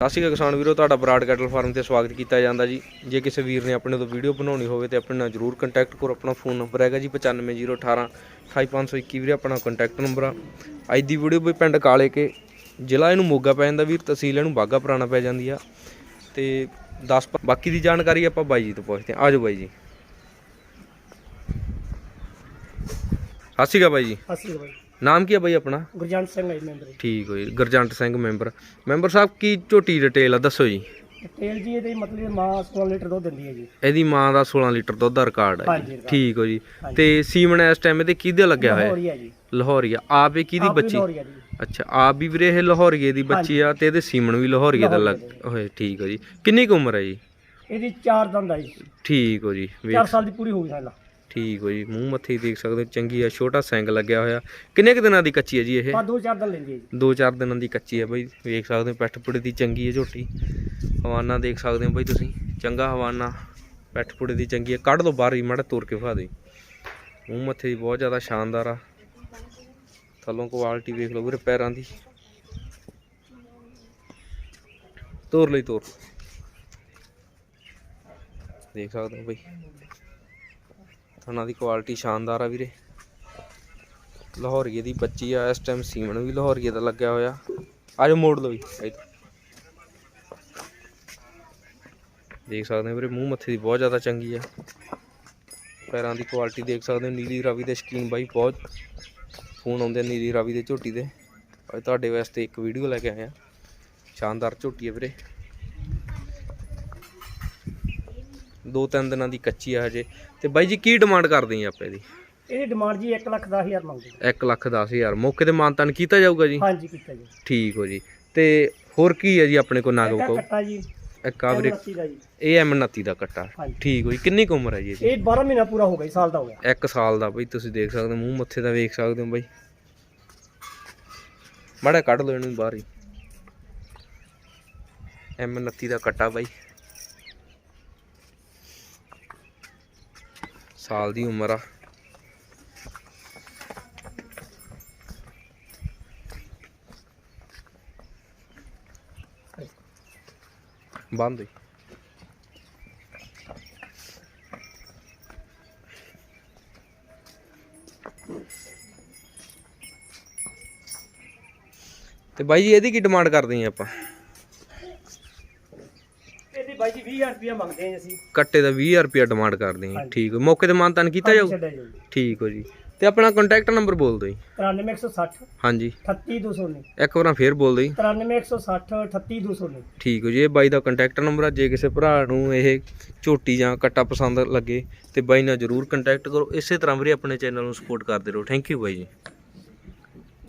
ਸਤਿ ਸ਼੍ਰੀ ਅਕਾਲ ਕਿਸਾਨ ਵੀਰੋ, ਤੁਹਾਡਾ ਬਰਾਡ ਕੈਟਲ ਫਾਰਮ ਤੇ ਸਵਾਗਤ ਕੀਤਾ ਜਾਂਦਾ ਜੀ। ਜੇ ਕਿਸੇ ਵੀਰ ਨੇ ਆਪਣੇ ਤੋਂ ਵੀਡੀਓ ਬਣਾਉਣੀ ਹੋਵੇ ਤੇ ਆਪਣੇ ਨਾਲ ਜਰੂਰ ਕੰਟੈਕਟ ਕਰੋ। ਆਪਣਾ ਫੋਨ ਨੰਬਰ ਹੈਗਾ ਜੀ 95018 28521 ਵੀਰੇ, ਆਪਣਾ ਕੰਟੈਕਟ ਨੰਬਰ ਆ। ਅੱਜ ਦੀ ਵੀਡੀਓ ਵੀ ਪਿੰਡ ਕਾਲੇ ਕੇ, ਜ਼ਿਲ੍ਹਾ ਇਹਨੂੰ ਮੋਗਾ ਪੈ ਜਾਂਦਾ ਵੀਰ, ਤਹਿਸੀਲ ਇਹਨੂੰ ਬਾਗਾ ਪੁਰਾਣਾ ਪੈ ਜਾਂਦੀ ਆ। ਤੇ 10 ਬਾਕੀ ਦੀ ਜਾਣਕਾਰੀ ਆਪਾਂ ਬਾਈ ਜੀ ਤੋਂ ਪੁੱਛਦੇ ਹਾਂ। ਆਜੋ ਬਾਈ ਜੀ। ਸਤਿ ਸ਼੍ਰੀ ਅਕਾਲ ਬਾਈ ਜੀ। ਅਸੀਂ ਬਾਈ। ਨਾਮ ਕੀ ਆ ਬਾਈ ਆਪਣਾ? ਗੁਰਜੰਟ ਸਿੰਘ ਹੈ ਮੈਂਬਰ ਠੀਕ ਹੋ ਜੀ ਗੁਰਜੰਟ ਸਿੰਘ ਮੈਂਬਰ ਮੈਂਬਰ ਸਾਹਿਬ ਕੀ ਝੋਟੀ ਡਿਟੇਲ ਆ ਦੱਸੋ ਜੀ। ਤੇਲ ਜੀ ਇਹਦੇ ਮਤਲਬ ਮਾਂ 16 ਲੀਟਰ ਦੁੱਧ ਦਿੰਦੀ ਹੈ ਜੀ। ਇਹਦੀ ਮਾਂ ਦਾ 16 ਲੀਟਰ ਦੁੱਧ ਦਾ ਰਿਕਾਰਡ ਹੈ ਜੀ। ਠੀਕ ਹੋ ਜੀ। ਤੇ ਸੀਮਨ ਇਸ ਟਾਈਮ ਇਹਦੇ ਕਿਹਦੇ ਲੱਗਿਆ ਹੋਇਆ? ਹੈ? ਲਾਹੌਰੀ ਹੈ ਜੀ। ਲਾਹੌਰੀਆ ਆਪ ਇਹ ਕਿਹਦੀ ਬੱਚੀ? ਹੈ ਅੱਛਾ ਆਪ ਵੀ ਵੀਰੇ ਇਹ ਲਾਹੌਰੀਏ ਦੀ ਬੱਚੀ ਆ ਤੇ ਇਹਦੇ ਸੀਮਨ ਵੀ ਲਾਹੌਰੀਏ ਦਾ ਲੱਗ ਹੋਏ ਠੀਕ ਹੋ ਜੀ। ਕਿੰਨੀ ਕੁ ਉਮਰ ਹੈ ਜੀ? ਇਹਦੀ 4 ਦੰਦ ਹੈ ਜੀ। ਠੀਕ ਹੋ ਜੀ ਵੇਖ। 4 ਸਾਲ ਦੀ ਪੂਰੀ ਹੋ ਗਈ ਸਾਡਾ ਠੀਕ ਹੋ ਜੀ ਮੂੰਹ ਮੱਥੇ ਹੀ ਦੇਖ ਸਕਦੇ ਹੋ ਚੰਗੀ ਆ ਛੋਟਾ ਸੈਂਗ ਲੱਗਿਆ ਹੋਇਆ। ਕਿੰਨੇ ਕੁ ਦਿਨਾਂ ਦੀ ਕੱਚੀ ਹੈ ਜੀ ਇਹ? ਆ ਦੋ ਚਾਰ ਦਿਨ ਲੈਂਦੀ ਹੈ ਜੀ। ਦੋ ਚਾਰ ਦਿਨਾਂ ਦੀ ਕੱਚੀ ਹੈ ਬਈ ਵੇਖ ਸਕਦੇ ਹੋ ਪੈਠ ਪੁੜੇ ਦੀ ਚੰਗੀ ਹੈ ਝੋਟੀ। ਹਵਾਨਾ ਦੇਖ ਸਕਦੇ ਹੋ ਬਈ ਤੁਸੀਂ ਚੰਗਾ ਹਵਾਨਾ ਪੈਠ ਪੁੜੇ ਦੀ ਚੰਗੀ ਹੈ। ਕੱਢ ਲਓ ਬਾਹਰ ਹੀ ਮਾੜਾ ਤੁਰ ਕੇ ਫਾ ਦੇ ਮੂੰਹ ਮੱਥੇ ਦੀ ਬਹੁਤ ਜ਼ਿਆਦਾ ਸ਼ਾਨਦਾਰ ਆ। ਥੱਲੋਂ ਕੁਆਲਿਟੀ ਵੇਖ ਲਓ ਵੀਰੇ ਪੈਰਾਂ ਦੀ। ਤੋਰ ਲਈ ਤੋਰ। ਦੇਖ ਸਕਦੇ ਹੋ ਬਈ। ਥਣਾ ਦੀ ਕੁਆਲਿਟੀ ਸ਼ਾਨਦਾਰ ਆ ਵੀਰੇ। ਲਾਹੌਰੀਏ ਦੀ ਬੱਚੀ ਆ, ਇਸ ਟਾਈਮ ਸੀਮਨ ਵੀ ਲਾਹੌਰੀਏ ਦਾ ਲੱਗਿਆ ਹੋਇਆ। ਆਜੋ ਮੋੜ ਲਓ ਵੀ ਦੇਖ ਸਕਦੇ ਹੋ ਵੀਰੇ, ਮੂੰਹ ਮੱਥੇ ਦੀ ਬਹੁਤ ਜ਼ਿਆਦਾ ਚੰਗੀ ਆ। ਪੈਰਾਂ ਦੀ ਕੁਆਲਿਟੀ ਦੇਖ ਸਕਦੇ ਹੋ, ਨੀਲੀ ਰਾਵੀ ਦੇ ਸ਼ਕੀਨ ਬਾਈ ਬਹੁਤ। ਫੋਨ ਆਉਂਦੇ ਆ ਨੀਲੀ ਰਾਵੀ ਦੇ ਝੋਟੀ ਦੇ। ਅੱਜ ਤੁਹਾਡੇ ਵਾਸਤੇ ਇੱਕ ਵੀਡੀਓ ਲੈ ਕੇ ਆਏ ਆ ਸ਼ਾਨਦਾਰ ਝੋਟੀ ਹੈ ਵੀਰੇ। ਦੋ ਤਿੰਨ ਦਿਨਾਂ ਦੀ ਕੱਚੀ ਆ ਹਜੇ। ਤੇ ਬਾਈ ਜੀ ਕੀ ਡਿਮਾਂਡ ਕਰਦੇ ਆ ਆਪਾਂ ਇਹਦੀ ਇਹਦੀ ਡਿਮਾਂਡ ਜੀ 1 ਲੱਖ 10 ਹਜ਼ਾਰ ਮੰਗਦੇ। ਜੀ 1 ਲੱਖ 10 ਹਜ਼ਾਰ। ਮੌਕੇ ਤੇ ਮਾਨਤਾਨ ਕੀਤਾ ਜਾਊਗਾ ਜੀ? ਹਾਂਜੀ ਕੀਤਾ ਜੀ। ਠੀਕ ਹੋ ਜੀ। ਤੇ ਹੋਰ ਕੀ ਹੈ ਜੀ ਆਪਣੇ ਕੋਲ ਨਾਗ ਕੋ ਕੱਟਾ ਜੀ। ਇੱਕ ਆ ਵੀਰੇ 29 ਦਾ ਜੀ। ਇਹ M29 ਦਾ ਕੱਟਾ। ਠੀਕ ਹੋ ਜੀ। ਕਿੰਨੀ ਕੁ ਉਮਰ ਹੈ ਜੀ ਇਹ 12 ਮਹੀਨਾ ਪੂਰਾ ਹੋ ਗਿਆ ਸਾਲ ਦਾ ਹੋ ਗਿਆ। 1 ਸਾਲ ਦਾ ਬਈ ਤੁਸੀਂ ਦੇਖ ਸਕਦੇ ਹੋ ਮੂੰਹ ਮੱਥੇ ਦਾ ਵੇਖ ਸਕਦੇ ਹੋ ਬਈ। ਮਾੜਾ ਕੱਢ ਲਓ ਇਹਨੂੰ ਬਾਹਰ ਹੀ। M29 ਦਾ ਕੱਟਾ ਬਾਈ। ਸਾਲ ਦੀ ਉਮਰ ਆ। ਬੰਦ ਹੋਈ। ਤੇ ਬਾਈ ਜੀ, ਇਹਦੀ ਕੀ ਡਿਮਾਂਡ ਕਰਦੇ ਆ ਆਪਾਂ? ਬਾਈ ਜੀ 20000 ਰੁਪਇਆ ਮੰਗਦੇ ਹਾਂ ਜੀ ਅਸੀਂ। ਕੱਟੇ ਦਾ 20000 ਰੁਪਿਆ ਡਿਮਾਂਡ ਕਰਦੇ ਆ। ਠੀਕ ਹੋ। ਮੌਕੇ ਤੇ ਮਾਨਤਾਨ ਕੀਤਾ ਜਾਊ? ਠੀਕ ਹੋ ਜੀ। ਤੇ ਆਪਣਾ ਕੰਟੈਕਟ ਨੰਬਰ ਬੋਲ ਦਿਓ ਜੀ। 93160 ਹਾਂਜੀ। 38219 ਇੱਕ ਵਾਰ ਫੇਰ ਬੋਲ ਦਿਓ ਜੀ। 93160 38219 ਠੀਕ ਹੋ ਜੀ ਇਹ ਬਾਈ ਦਾ ਕੰਟੈਕਟ ਨੰਬਰ ਆ। ਜੇ ਕਿਸੇ ਭਰਾ ਨੂੰ ਇਹ ਝੋਟੀ ਜਾਂ ਕੱਟਾ ਪਸੰਦ ਲੱਗੇ ਤੇ ਬਾਈ ਨਾਲ ਜਰੂਰ ਕੰਟੈਕਟ ਕਰੋ। ਇਸੇ ਤਰ੍ਹਾਂ ਵੀਰੇ ਆਪਣੇ ਚੈਨਲ ਨੂੰ ਸਪੋਰਟ ਕਰਦੇ ਰਹੋ। ਥੈਂਕ ਯੂ ਬਾਈ ਜੀ।